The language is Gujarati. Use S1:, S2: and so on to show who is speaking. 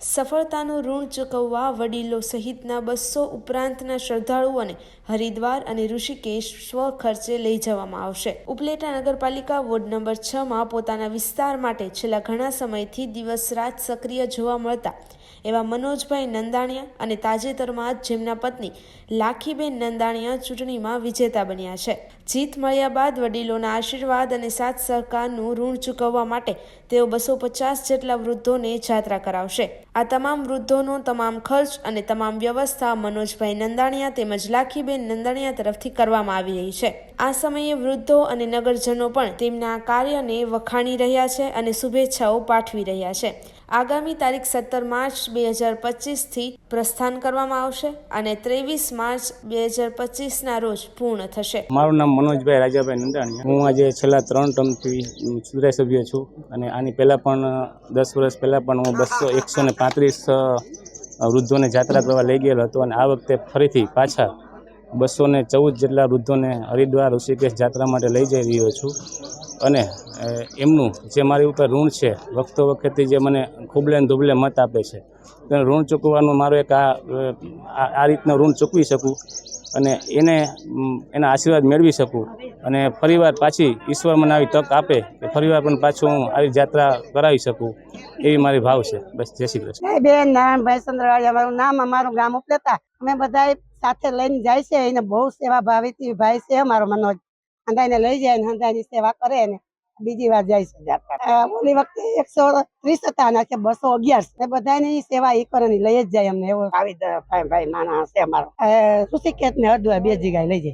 S1: સફળતાનું ઋણ ચૂકવવા વડીલો સહિતના બસો ઉપરાંતના શ્રદ્ધાળુઓને હરિદ્વાર અને ઋષિકેશ સ્વખર્ચે લઈ જવામાં આવશે. ઉપલેટા નગરપાલિકા વોર્ડ નંબર છ માં પોતાના વિસ્તાર માટે છેલ્લા ઘણા સમયથી દિવસ રાત સક્રિય જોવા મળતા એવા મનોજભાઈ નંદાણીયા અને તાજેતરમાં જેમના પત્ની લાખીબેન નંદાણીયા ચૂંટણીમાં વિજેતા બન્યા છે. જીત મળ્યા બાદ વડીલોના આશીર્વાદ અને સાથ સહકારનું ઋણ ચૂકવવા માટે તેઓ બસો પચાસ જેટલા વૃદ્ધોને જાત્રા કરાવશે. આ તમામ વૃદ્ધોનો તમામ ખર્ચ અને તમામ વ્યવસ્થા મનોજભાઈ નંદાણીયા તેમજ લાખીબેન નંદાણીયા તરફથી કરવામાં આવી રહી છે. આ સમયે વૃદ્ધો અને નગરજનો પણ તેમના કાર્યને વખાણી રહ્યા છે અને શુભેચ્છાઓ પાઠવી રહ્યા છે. આગામી તારીખ સત્તર માર્ચ બે હજાર પચીસથી પ્રસ્થાન કરવામાં આવશે અને ત્રેવીસ માર્ચ બે હજાર પચીસના રોજ પૂર્ણ થશે.
S2: મારું નામ મનોજભાઈ રાજાભાઈ નંદાણીયા. હું આજે છેલ્લા ત્રણ ટર્મથી સુધારા છું અને આની પહેલાં પણ, દસ વર્ષ પહેલાં પણ હું બસો એકસો ને પાંત્રીસ વૃદ્ધોને જાત્રા કરવા લઈ ગયેલો હતો અને આ વખતે ફરીથી પાછા બસો ને ચૌદ જેટલા વૃદ્ધોને હરિદ્વાર ઋષિકેશ જાત્રા માટે લઈ જઈ રહ્યો છું. અને એમનું જે મારી ઉપર ઋણ છે, વખતો વખતે જે મને ખૂબલે ને ધુબલે મત આપે છે તેને ઋણ ચૂકવવાનું મારો એક આ આ રીતનું ઋણ ચૂકવી શકું અને એને એના આશીર્વાદ મેળવી શકું. અને ફરીવાર પાછી ઈશ્વર મને આવી તક આપે કે ફરીવાર પણ પાછું હું આવી જાત્રા કરાવી શકું, એવી મારી ભાવ છે. બસ, જય શ્રી કૃષ્ણ.
S3: બેન નારાયણભાઈ ચંદ્રવાળી અમારું નામ, અમારું ગામ ઉપલેતા અમે બધા સાથે લઈને જાય છે, એને બહુ સેવા ભાવીથી ભાઈ છે અમારો મનોજ. એને લઈ જાય ને હંધાઈની સેવા કરે ને બીજી વાર જાય છે જાત્રા. ઓલી વખતે એકસો ત્રીસ હતા અને છે બસો અગિયાર. બધાની સેવા એ કરે લઈ જ જાય અમને. એવો આવી ભાઈ માણસ છે અમારો. ઋષિકેત ને હરદ્વાર બે જગ્યાએ લઈ જાય.